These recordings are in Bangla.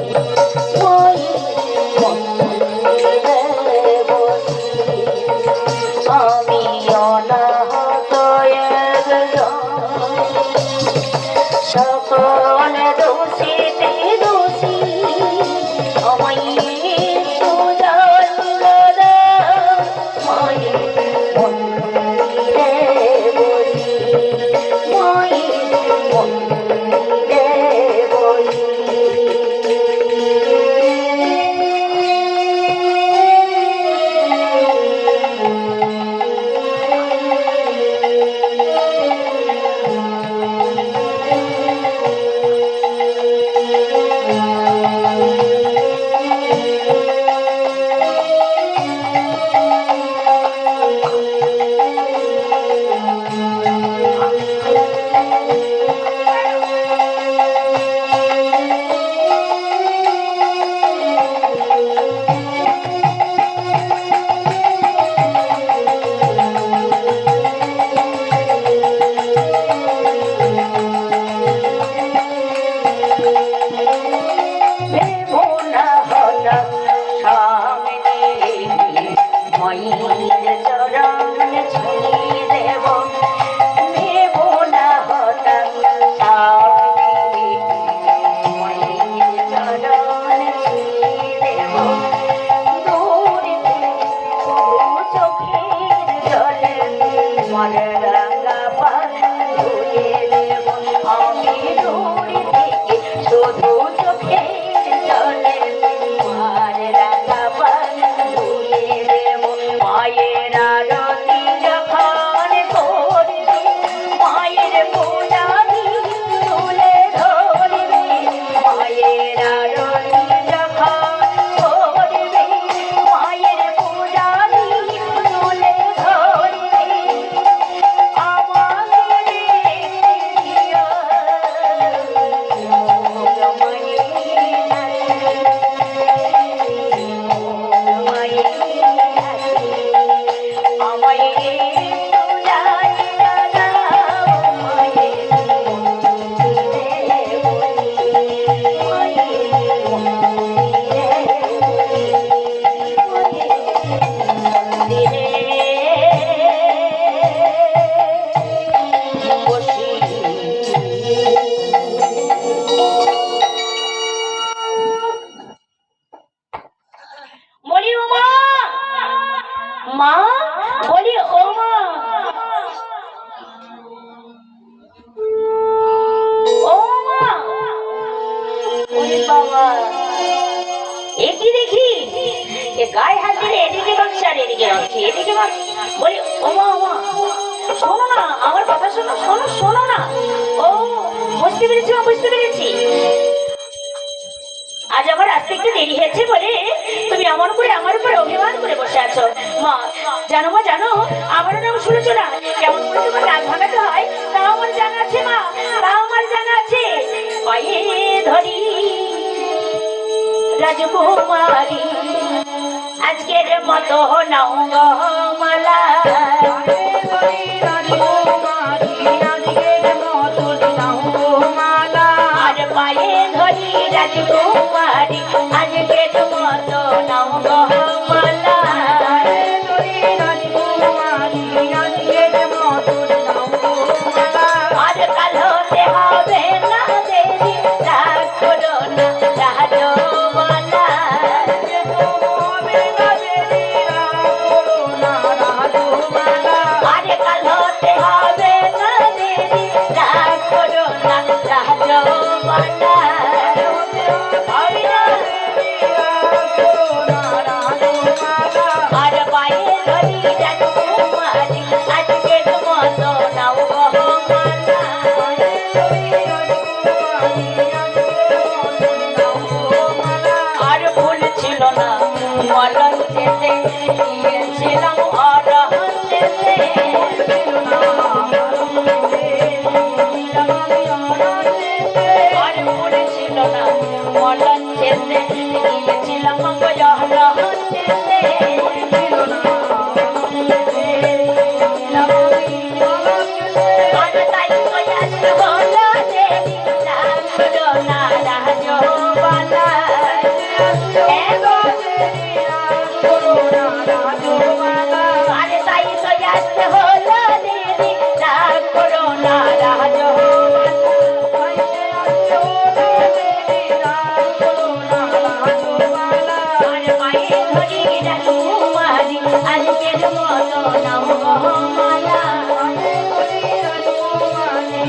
আমি আজ আমার আসতে একটু দেরি হয়েছে বলে তুমি আমার উপরে আমার উপরে অভিমান করে বসে আছো। মা, জানো মা, জানো, আমারও নাম শুনেছো না? কেমন করে তোমার হয়, তাও আমার জানা আছে, মা, তাও আমার রাজকুমারী। আজকের মতো নাও মালা পায়ে ধরি রাজকুমারী। আজকের মতো নাও Thank you.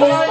Bye.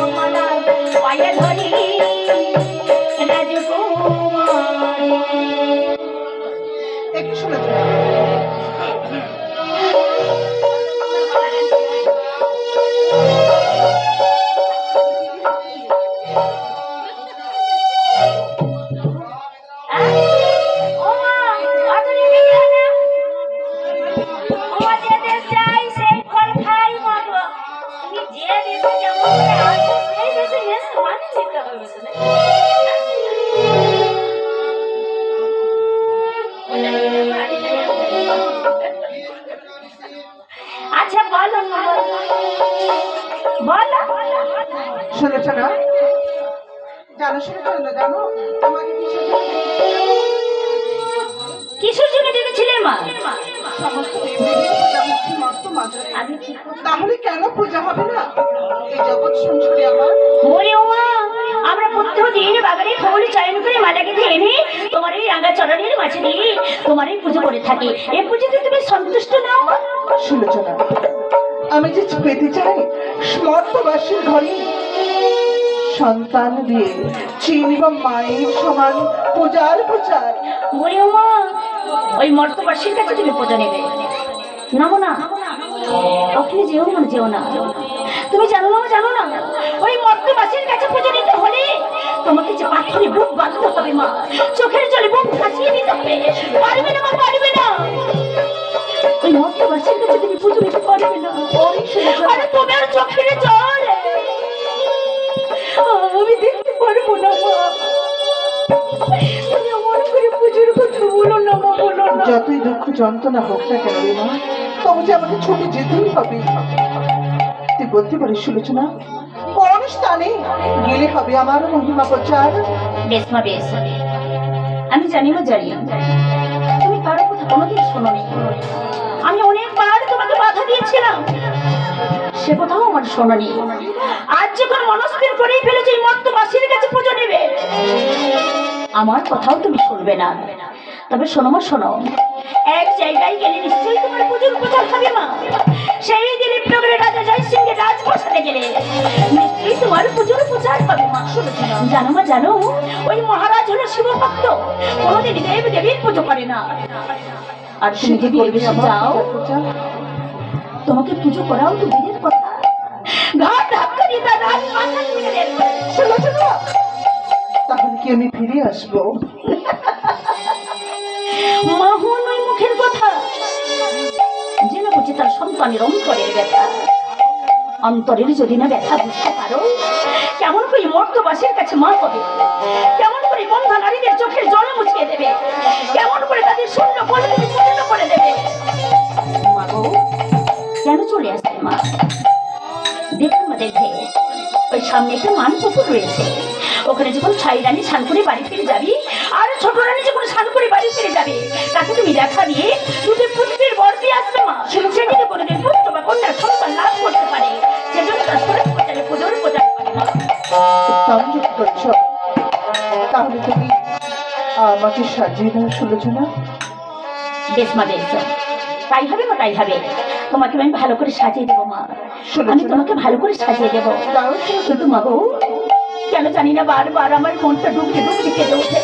শুনেছ না জানো শুনেছ না জানো? তোমাকে কিসের জন্য ডেকেছিলে মা? সমস্ত আমি তাহলে কেন পূজা হবে না? এই জগৎ সংসারে আমার। বলি ওমা আমরা প্রত্যেকদিন বাগানে ফুল চয়ন করে মালা গেঁথে এনে তোমার এই রাঙা চরণের মাঝে দিয়ে তোমার এই পুজো করে থাকি। এই পুজোতে তুমি সন্তুষ্ট নাও? শুনেছ না? আমি যে পেতে চাই স্মর্তবাসীর ঘরে সন্তান দিয়ে। চিনব মায়ের সমান পূজার প্রচার। বলি ওমা, ওই মর্তবাসীর কাছে তুমি পুজো নেবে। নামো না। ওখানে যেও না যেও না। তুমি জানো না জানো না। ওই মর্তবাসীর কাছে পুজো নিতে হলে তোমাকে যে পাথরে বুক বাঁধতে হবে, মা, চোখের জলে বুক ভাসিয়ে দিতে হবে। পারবে না, মা, পারবে না। ওই মর্তবাসীর কাছে তুমি পুজো নিতে পারবে না। যন্ত্রণা হোক না কেন রে মা, তবু যে আমাকে ছুটে যেতেই হবে। তুই বলতে পারিস শুনেছ না কোন স্থানে গেলে হবে আমার মহিমা প্রচার? বেশ মা, বেশ। আমি জানি না জানি। তুমি কারও কথা কোনোদিন শোনোনি। আমি অনেকবার তোমাকে বাধা দিয়েছিলাম। সে কথাও আমার শোনোনি। আজ যখন মনস্থির করেই ফেলেছে এই মাসির কাছে পুজো নেবে। আমার কথাও তুমি শুনবে না। তবে শোনো শোনো। এক জায়গায় গেলে নিশ্চয়ই তোমার পুজোর প্রচার হবে মা। সেই দিলীপ নগরের রাজা জয় সিংহের রাজপ্রসাদে গেলে নিশ্চয়ই তোমার পুজোর প্রচার হবে মা। জানো মা জানো ওই মহারাজ হলো শিবভক্ত। কোনোদিন দেব দেবীর পুজো করে না। আর তুমি যদি এর বেশি যাও। তোমাকে পুজো করাও তো দিনের কথা। ঘাট ধাক্কা দিয়ে তার রাত মাথা থেকে বের করে দিচ্ছে। শুনেছ না তাহলে কি আমি ফিরে আসব? মাহুন তার সন্তানের অন্তরের ব্যথা। অন্তরের যদি না ব্যথা বুঝতে পারো, কেমন করে মর্তবাসীর কাছে মা হবে? কেমন করে বন্ধা নারীদের চোখের জল মুছিয়ে দেবে? কেমন করে তাদের শূন্য করে দেবে? মা গো, কেন চলে আসছে মা? দেখুন মা, দেখে। ওই সামনে একটা মান পুকুর রয়েছে। ওখানে যখন ছাই রানী স্নান করে বাড়ি ফিরে যাবি আর ছোট রানী যখন স্নান করে বাড়ি ফিরে যাবে তাকে তুমি দেখা দিয়ে দুটি পুত্রের বর দিয়ে আসবে মা। সেদিকে কোনোদিন পুত্র বা কন্যা সন্তান লাভ করতে পারে। সেজন্য তার শরীর প্রচারে পুজোর প্রচার করে মা। করছ? তাহলে তুমি আমাকে সাজিয়ে দাও শুনেছ না? বেশ মা বেশ তাই হবে মা তাই হবে। তোমাকে আমি ভালো করে সাজিয়ে দেবো মা। আমি তোমাকে ভালো করে সাজিয়ে দেবো। কিন্তু মা গো কেন জানি না বারবার আমার মনটা ডুবতে ডুবতে কেঁদে ওঠে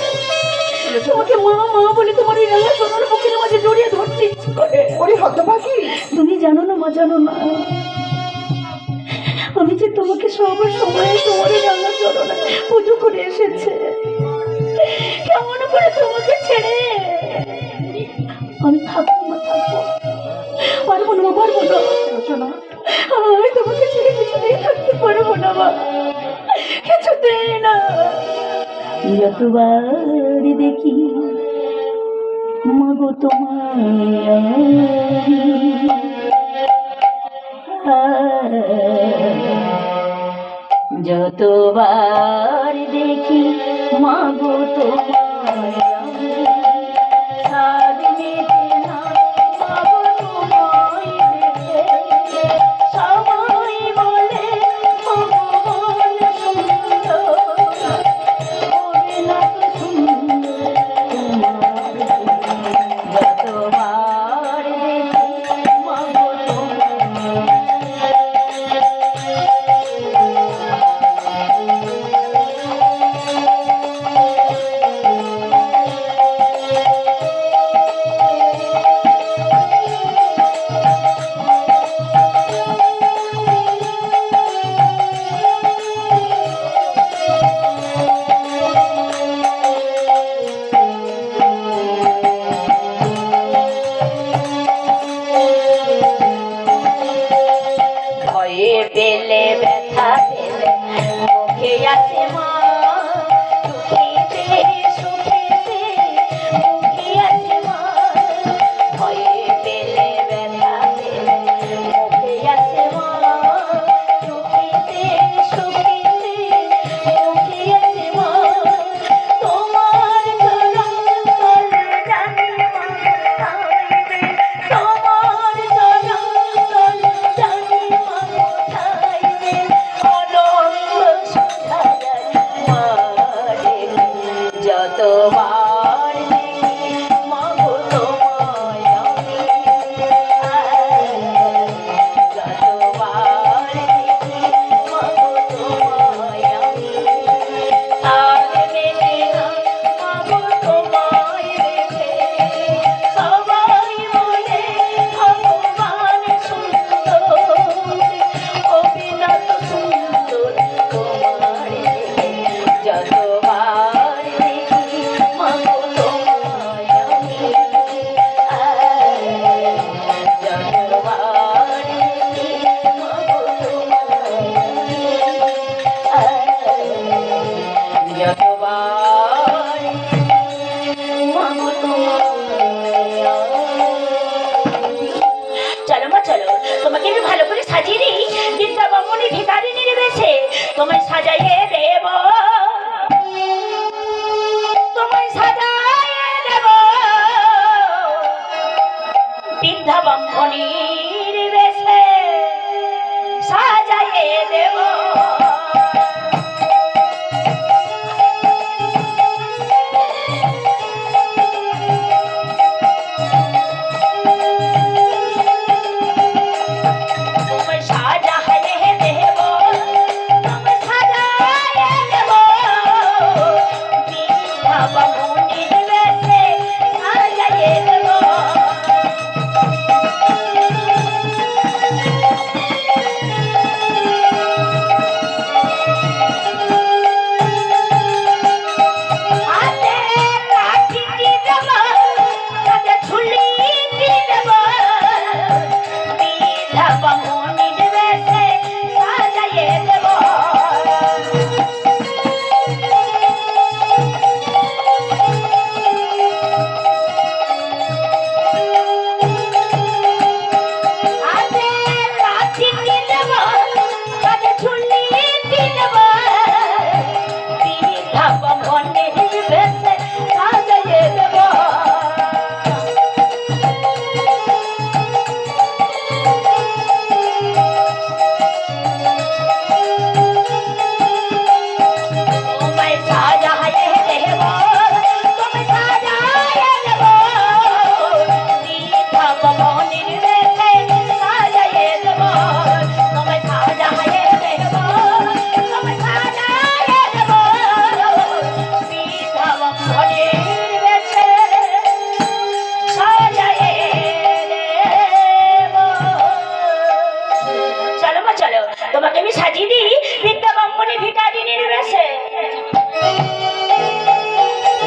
তোমাকে মা মা বলে তোমার এই রাঙা সোনার বুকের মাঝে জড়িয়ে ধরতে ইচ্ছে করে। ওরে হতভাগী তুমি জানো না মা জানো না। আমি যে তোমাকে সব সময় তোমার এই রাঙা চরণে পুজো করে এসেছে কেমন করে তোমাকে ছেড়ে? আমি থাকব না থাকব। পারব না পারব না। আমি তোমাকে ছেড়ে কিছুতেই থাকতে পারব না মা। কিছুতেই না। যতবার দেখি মাগো তোমায়। যতবার দেখি মাগো তোমায়। বৃন্দাবন